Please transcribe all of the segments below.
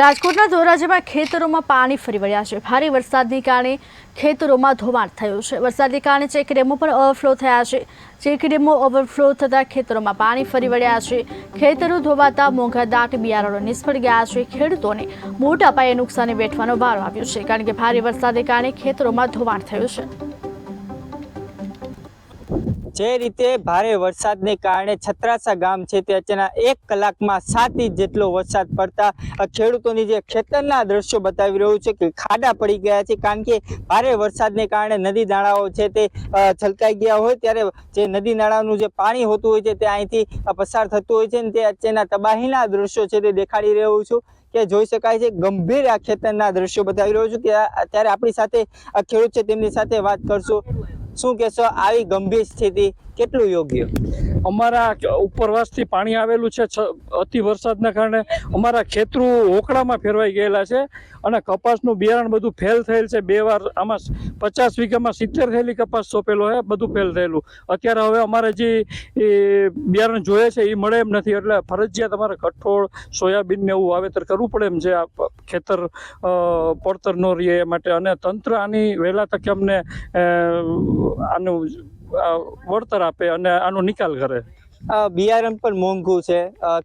રાજકોટના ધોરાજીમાં ખેતરોમાં પાણી ફરી વળ્યા છે. ભારે વરસાદને કારણે ખેતરોમાં ધોવાણ થયું છે. વરસાદને કારણે ચેક ડેમો પણ ઓવરફ્લો થયા છે. ચેક ડેમો ઓવરફ્લો થતાં ખેતરોમાં પાણી ફરી વળ્યા છે. ખેતરો ધોવાતા મોંઘા દાટ બિયારણો નિષ્ફળ ગયા છે. ખેડૂતોને મોટા પાયે નુકસાની વેઠવાનો વારો આવ્યો છે, કારણ કે ભારે વરસાદને કારણે ખેતરોમાં ધોવાણ થયું છે. જે રીતે ભારે વરસાદને કારણે છત્રાસા ગામ છે તે અચાનક એક કલાકમાં સાત ઇંચ જેટલો વરસાદ પડતા ખેડૂતોની જે ખેતરના દ્રશ્યો બતાવી રહ્યું છે કે ખાડા પડી ગયા છે કારણ કે ભારે વરસાદને કારણે નદી નાળાઓ છે તે છલકાઈ ગયા હોય ત્યારે જે નદી નાળાનું જે પાણી હોતું હોય છે તે અહીંથી પસાર થતું હોય છે ને તે અત્યારના તબાહીના દ્રશ્યો છે તે દેખાડી રહ્યું છું કે જોઈ શકાય છે ગંભીર આ ખેતરના દ્રશ્યો બતાવી રહ્યો છું કે અત્યારે આપણી સાથે ખેડૂત છે તેમની સાથે વાત કરશું. શું કહેશો? આવી ગંભીર સ્થિતિ કેટલું યોગ્ય? અમારા ઉપરવાસથી પાણી આવેલું છે અતિ વરસાદના કારણે અમારા ખેતરું હોકળામાં ફેરવાઈ ગયેલા છે અને કપાસનું બિયારણ બધું ફેલ થયેલ છે. બે વાર આમાં પચાસ વીઘામાં સિત્તેર થયેલી કપાસ સોંપેલો છે, બધું ફેલ થયેલું. અત્યારે હવે અમારે જે બિયારણ જોઈએ છે એ મળે એમ નથી. એટલે ફરજિયાત અમારે કઠોળ, સોયાબીન ને એવું વાવેતર કરવું પડે એમ છે આ ખેતર પડતર ન રહે માટે. અને તંત્ર આની વહેલા તકે અમને આનું વળતર આપે અને આનો નિકાલ કરે. બિયારણ પણ મોંઘું છે.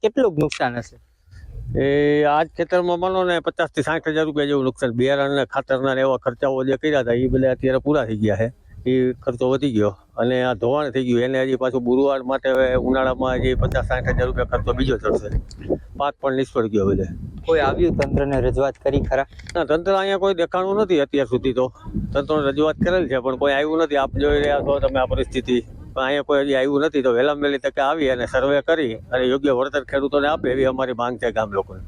કેટલું નુકસાન હશે? એ આજ ખેતરમાં માનો ને પચાસથી સાઠ હજાર રૂપિયા જેવું નુકસાન. બિયારણ ને ખાતરના ને એવા ખર્ચાઓ જે કર્યા હતા એ બધા અત્યારે પૂરા થઈ ગયા છે. એ ખર્ચો વધી ગયો. અને આ ધોવાણ થઈ ગયું. એને હજી પાછું ગુરુવાર માટે ઉનાળામાં હજી પચાસ સાઠ હજાર રૂપિયા ખર્ચો બીજો થશે. પાક પણ નિષ્ફળ ગયો બધે. કોઈ આવ્યું તંત્રને રજૂઆત કરી ખરા? ના, તંત્ર અહીંયા કોઈ દેખાણું નથી અત્યાર સુધી તો. તંત્રને રજૂઆત કરેલ છે, પણ કોઈ આવ્યું નથી. આપ જોઈ રહ્યા છો તમે આ પરિસ્થિતિ. પણ અહીંયા કોઈ હજી આવ્યું નથી તો વહેલા વહેલી તકે આવી અને સર્વે કરી અને યોગ્ય વળતર ખેડૂતોને આપે એવી અમારી માંગ છે ગામ લોકોને.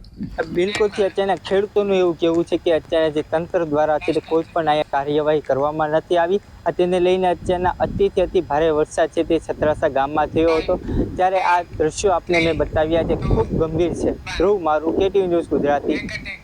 બિલકુલથી અત્યારના ખેડૂતોનું એવું કેવું છે કે અત્યારે જે તંત્ર દ્વારા અત્યારે કોઈ પણ અહીંયા કાર્યવાહી કરવામાં નથી આવી. આ તેને લઈને અત્યારના અતિથી અતિ ભારે વરસાદ છે તે છત્રાસા ગામમાં થયો હતો. ત્યારે આ દ્રશ્યો આપને મેં બતાવ્યા છે, ખૂબ ગંભીર છે. ધ્રુવ મારું કેટીવી ન્યૂઝ ગુજરાતી.